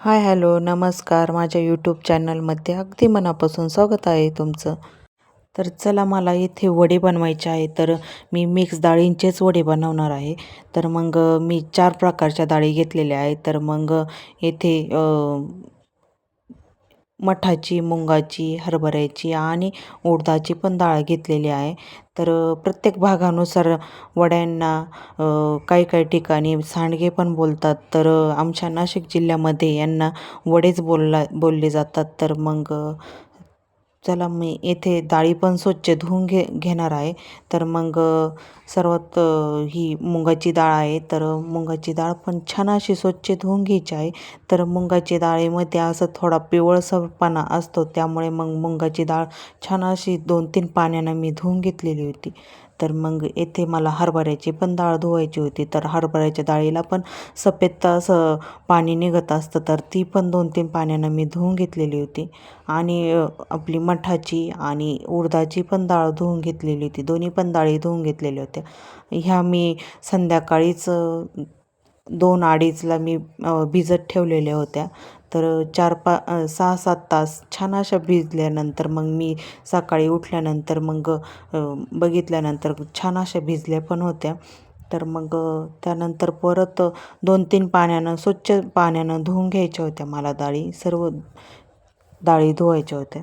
Hi hello नमस्कार. माझ्या YouTube चॅनलमध्ये अगदी मनापासून स्वागत आहे तुमचं. तर चला मला इथे वडे बनवायचे आहे. तर मी मिक्स डाळींचेच वडे बनवणार आहे. तर मग मी चार प्रकारच्या डाळी घेतलेल्या आहेत. तर मग येथे मठाची मुंगाची हरभऱ्याची आणि उडदाची पण डाळ घेतलेली आहे. तर प्रत्येक भागानुसार वड्यांना काही काही ठिकाणी सांडगे पण बोलतात. तर आमच्या नाशिक जिल्ह्यामध्ये यांना वडेच बोलला बोलले जातात. तर मग चला मी येथे डाळी पण स्वच्छ धुवून घे घेणार आहे. तर मग सर्वात ही मुगाची डाळ आहे तर मुगाची डाळ पण छान अशी स्वच्छ धुवून घ्यायची आहे. तर मुगाची डाळीमध्ये असं थोडा पिवळसरपणा असतो त्यामुळे मग मुगाची डाळ छान अशी दोन तीन पाण्यानं मी धुवून घेतलेली होती. तर मग येथे मला हरभऱ्याची पण डाळ धुवायची होती. तर हरभऱ्याच्या डाळीला पण सफेद असं पाणी निघत असतं तर ती पण दोन तीन पाण्यानं मी धुवून घेतलेली होती. आणि आपली मठाची आणि उडदाची पण डाळ धुवून घेतलेली होती. दोन्ही पण डाळी धुवून घेतलेल्या होत्या. ह्या मी संध्याकाळीच दोन अडीचला मी भिजत ठेवलेल्या होत्या. तर चार पा सहा सात तास छान अशा भिजल्यानंतर मग मी सकाळी उठल्यानंतर मग बघितल्यानंतर छान अशा भिजल्या पण होत्या. तर मग त्यानंतर परत दोन तीन पाण्यानं स्वच्छ पाण्यानं धुवून घ्यायच्या होत्या मला डाळी सर्व डाळी धुवायच्या होत्या.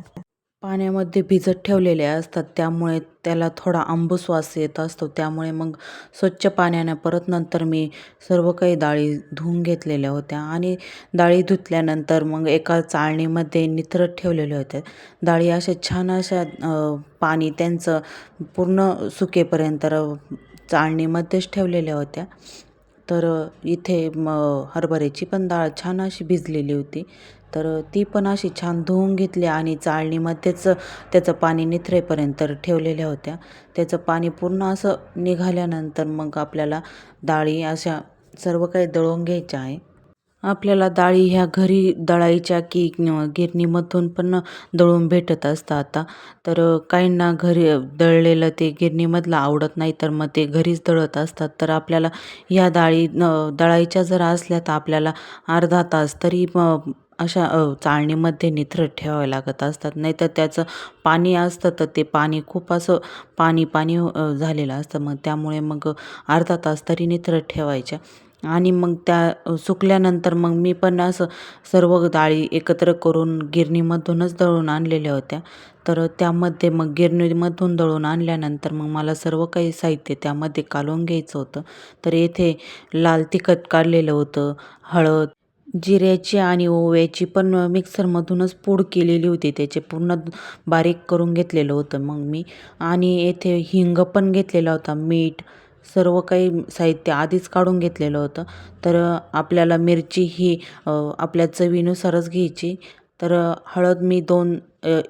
पाण्यामध्ये भिजत ठेवलेल्या असतात. त्यामुळे त्याला थोडा आंबूस वास येत असतो. त्यामुळे मग स्वच्छ पाण्यानं परत नंतर मी सर्व काही डाळी धुवून घेतलेल्या होत्या. आणि डाळी धुतल्यानंतर मग एका चाळणीमध्ये निथरत ठेवलेल्या होत्या डाळी अशा छान अशा पाणी त्यांचं पूर्ण सुकेपर्यंत चाळणीमध्येच ठेवलेल्या होत्या. तर इथे म हरभऱ्याची पण डाळ छान अशी भिजलेली होती. तर ती पण अशी छान धुवून घेतली आणि चाळणीमध्येच त्याचं पाणी निथरेपर्यंत ठेवलेल्या होत्या. त्याचं पाणी पूर्ण असं निघाल्यानंतर मग आपल्याला डाळी अशा सर्व काही दळून घ्यायच्या आहे. आपल्याला डाळी ह्या घरी दळायच्या की गिरणीमधून पण दळून भेटत असतं आता. तर काहींना घरी दळलेलं ते गिरणीमधलं आवडत नाही तर मग ते घरीच दळत असतात. तर आपल्याला ह्या डाळी दळायच्या जर असल्या तर आपल्याला अर्धा तास तरी अशा चाळणीमध्ये निथरत ठेवावे लागत असतात. नाहीतर त्याचं पाणी असतं तर ते पाणी खूप असं पाणी पाणी झालेलं असतं. मग त्यामुळे मग अर्धा तास तरी निथरत ठेवायच्या. आणि मग त्या सुकल्यानंतर मग मी पण असं सर्व डाळी एकत्र करून गिरणीमधूनच दळून आणलेल्या होत्या. तर त्यामध्ये मग गिरणीमधून दळून आणल्यानंतर मग मला सर्व काही साहित्य त्यामध्ये कालवून घ्यायचं होतं. तर येथे लाल तिखट काढलेलं होतं हळद जिऱ्याची आणि ओव्याची पण मिक्सरमधूनच पूड केलेली होती. त्याचे पूर्ण बारीक करून घेतलेलं होतं. मग मी आणि येथे हिंग पण घेतलेला होता. मीठ सर्व काही साहित्य आधीच काढून घेतलेलं होतं. तर आपल्याला मिरची ही आपल्या चवीनुसारच घ्यायची. तर हळद मी दोन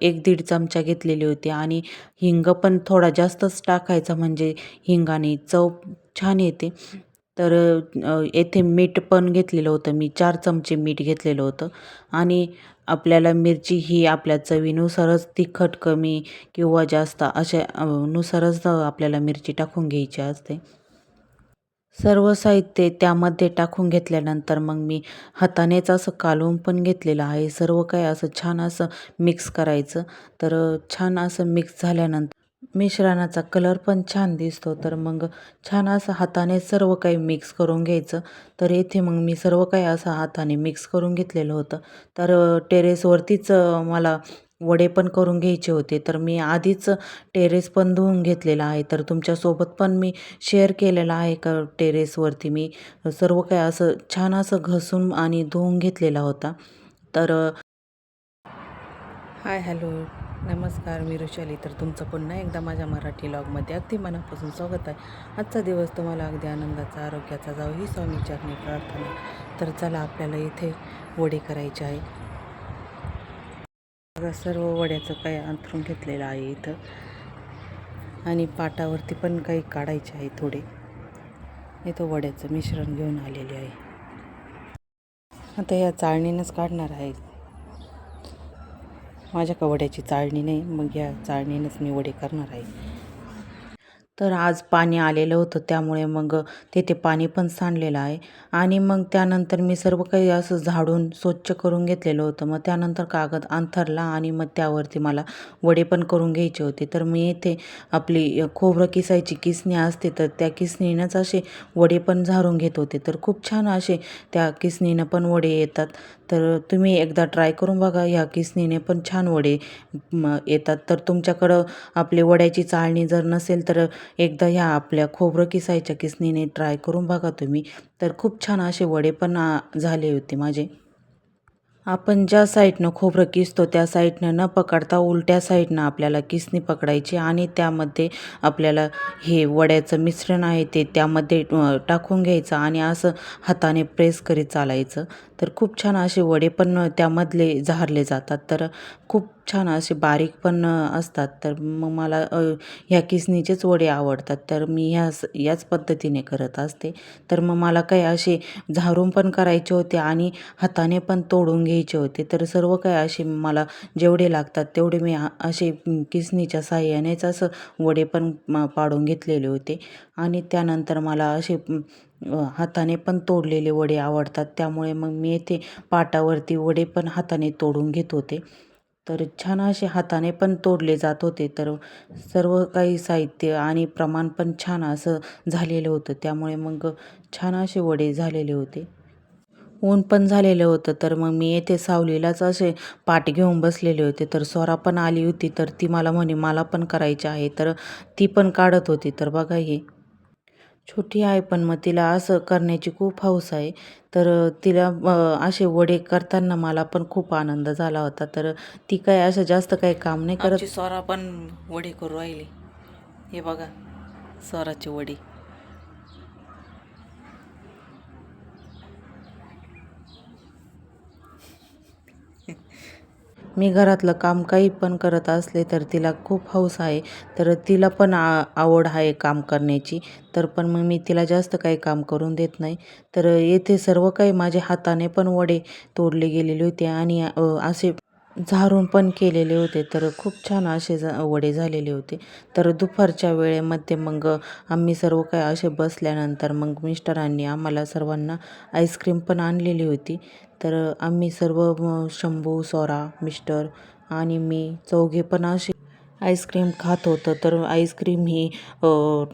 एक दीड चमचा घेतलेली होती. आणि हिंग पण थोडा जास्तच टाकायचा. म्हणजे हिंगाने चव छान येते. तर येथे मीठ पण घेतलेलं होतं. मी चार चमचे मीठ घेतलेलं होतं. आणि आपल्याला मिरची ही आपल्या चवीनुसारच तिखट कमी किंवा जास्त अशा नुसारच आपल्याला मिरची टाकून घ्यायची असते. सर्व साहित्य त्यामध्ये टाकून घेतल्यानंतर मग मी हातानेच असं कालवून पण घेतलेलं आहे. सर्व काही असं छान असं मिक्स करायचं. तर छान असं मिक्स झाल्यानंतर मिश्रणाचा कलर पण छान दिसतो. तर मग छान असं हाताने सर्व काही मिक्स करून घ्यायचं. तर येथे मग मी सर्व काही असं हाताने मिक्स करून घेतलेलं होतं. तर टेरेसवरतीच मला वडे पण करून घ्यायचे होते. तर मी आधीच टेरेस पण धुवून घेतलेला आहे. तर तुमच्यासोबत पण मी शेअर केलेला आहे का टेरेसवरती मी? सर्व काही असं छान असं घसून आणि धुवून घेतलेला होता. तर हाय हॅलो नमस्कार मी ऋषाली. तर तुमचं पुन्हा एकदा माझ्या मराठी लॉगमध्ये अगदी मनापासून स्वागत आहे. आजचा दिवस तुम्हाला अगदी आनंदाचा आरोग्याचा जाऊ ही स्वामी प्रार्थना. तर चला आपल्याला इथे वडे करायचे आहे. बघा सर्व वड्याचं काही अंथरून घेतलेलं आहे इथं. आणि पाटावरती पण काही काढायचे आहे थोडे. इथं वड्याचं मिश्रण घेऊन आलेले आहे. आता या चाळणीनंच काढणार आहे. माझ्या कवड्याची वड्याची चाळणी नाही मग या चाळणीनंच मी वडे करणार आहे. तर आज पाणी आलेलं होतं त्यामुळे मग तेथे पाणी पण सांडलेलं आहे. आणि मग त्यानंतर मी सर्व काही असं झाडून स्वच्छ करून घेतलेलं होतं. मग त्यानंतर कागद अंथरला आणि मग त्यावरती मला वडे पण करून घ्यायचे होते. तर मी इथे आपली खोबरं किसायची किसणी असते तर त्या किसणीनंच असे वडे पण झाडून घेत होते. तर खूप छान असे त्या किसणीनं पण वडे येतात. तर तुम्ही एकदा ट्राय करून बघा ह्या किसणीने पण छान वडे येतात. तर तुमच्याकडं आपली वड्याची चाळणी जर नसेल तर एकदा ह्या आपल्या खोबरं किसायच्या किसनीने ट्राय करून बघा तुम्ही. तर खूप छान असे वडे पण झाले होते माझे. आपण ज्या साईडनं खोबरं किसतो त्या साईडनं न पकडता उलट्या साईडनं आपल्याला किसणी पकडायची आणि त्यामध्ये आपल्याला हे वड्याचं मिश्रण आहे ते त्यामध्ये टाकून घ्यायचं आणि असं हाताने प्रेस करीत चालायचं. तर खूप छान असे वडे पण त्यामधले झारले जातात. तर खूप छान असे बारीक पण असतात. तर मग मला ह्या किसनीचेच वडे आवडतात. तर मी ह्या याच पद्धतीने करत असते. तर मग मला काही असे झारून पण करायचे होते आणि हाताने पण तोडून घ्यायचे होते. तर सर्व काही असे मला जेवढे लागतात तेवढे मी असे किसनीच्या साह्यानेच असं वडे पण पाडून घेतलेले होते. आणि त्यानंतर मला असे हाताने पण तोडलेले वडे आवडतात. त्यामुळे मग मी येथे पाटावरती वडे पण हाताने तोडून घेत होते. तर छान असे हाताने पण तोडले जात होते. तर सर्व काही साहित्य आणि प्रमाण पण छान असं झालेलं होतं. त्यामुळे मग छान असे वडे झालेले होते. ऊन पण झालेलं होतं. तर मग मी येथे सावलीलाच असे पाट घेऊन बसलेले होते. तर स्वरा पण आली होती. तर ती मला म्हणे मला पण करायची आहे. तर ती पण काढत होती. तर बघा हे छोटी आहे पण मग तिला असं करण्याची खूप हौस आहे. तर तिला असे वडे करताना मला पण खूप आनंद झाला होता. तर ती काय असं जास्त काही काम नाही करत. स्वरा पण वडे करू राहिली. हे बघा स्वराचे वडे. मी घरातलं काम काही पण करत असले तर तिला खूप हौस आहे. तर तिला पण आ आवड आहे काम करण्याची. तर पण मग मी तिला जास्त काही काम करून देत नाही. तर येथे सर्व काही माझ्या हाताने पण वडे तोडले गेलेले होते आणि असे झारून पण केलेले होते. तर खूप छान असे वडे झालेले होते. तर दुपारच्या वेळेमध्ये मग आम्ही सर्व काही असे बसल्यानंतर मग मिस्टरांनी आम्हाला सर्वांना आईस्क्रीम पण आणलेली होती. तर आम्ही सर्व शंभू सोरा मिस्टर आणि मी चौघे पण असे आईस्क्रीम खात होतं. तर आईस्क्रीम ही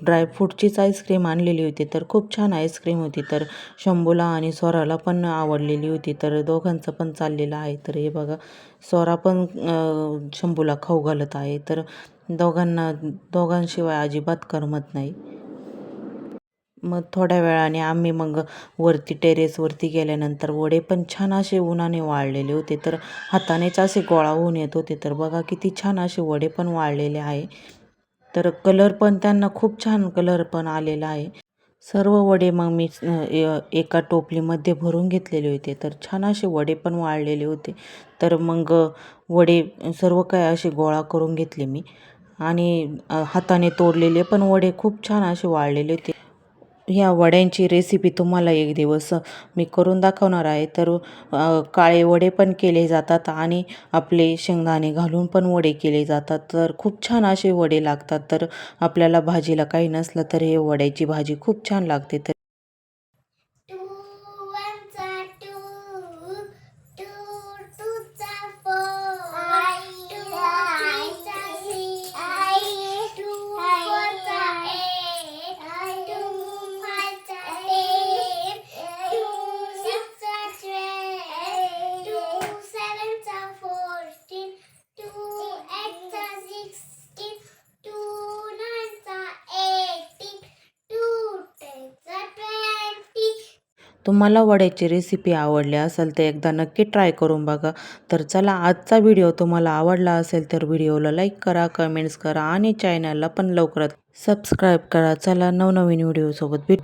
ड्रायफ्रूटचीच आईस्क्रीम आणलेली होती. तर खूप छान आईस्क्रीम होती. तर शंभूला आणि स्वराला पण आवडलेली होती. तर दोघांचं पण चाललेलं आहे. तर हे बघा स्वरा पण शंभूला खाऊ घालत आहे. तर दोघांना दोघांशिवाय अजिबात करमत नाही. मग थोड्या वेळाने आम्ही मग वरती टेरेसवरती गेल्यानंतर वडे पण छान असे उन्हाने वाळलेले होते. तर हातानेच असे गोळा होऊन येत होते. तर बघा किती छान असे वडे पण वाळलेले आहे. तर कलर पण त्यांना खूप छान कलर पण आलेला आहे. सर्व वडे मग मी एका टोपलीमध्ये भरून घेतलेले होते. तर छान असे वडे पण वाळलेले होते. तर मग वडे सर्व काय असे गोळा करून घेतले मी. आणि हाताने तोडलेले पण वडे खूप छान असे वाळलेले होते. ह्या वड्यांची रेसिपी तुम्हाला एक दिवस मी करून दाखवणार आहे. तर काळे वडे पण केले जातात आणि आपले शेंगदाणे घालून पण वडे केले जातात. तर खूप छान असे वडे लागतात. तर आपल्याला भाजीला काही नसलं तर हे वड्याची भाजी खूप छान लागते. तर तुम्हाला वड्याची रेसिपी आवडली असेल तर एकदा नक्की ट्राय करून बघा. तर चला आजचा व्हिडिओ तुम्हाला आवडला असेल तर व्हिडिओला लाईक करा कमेंट्स करा आणि चॅनलला पण लवकरात सबस्क्राईब करा. चला नवनवीन व्हिडिओसोबत भेट.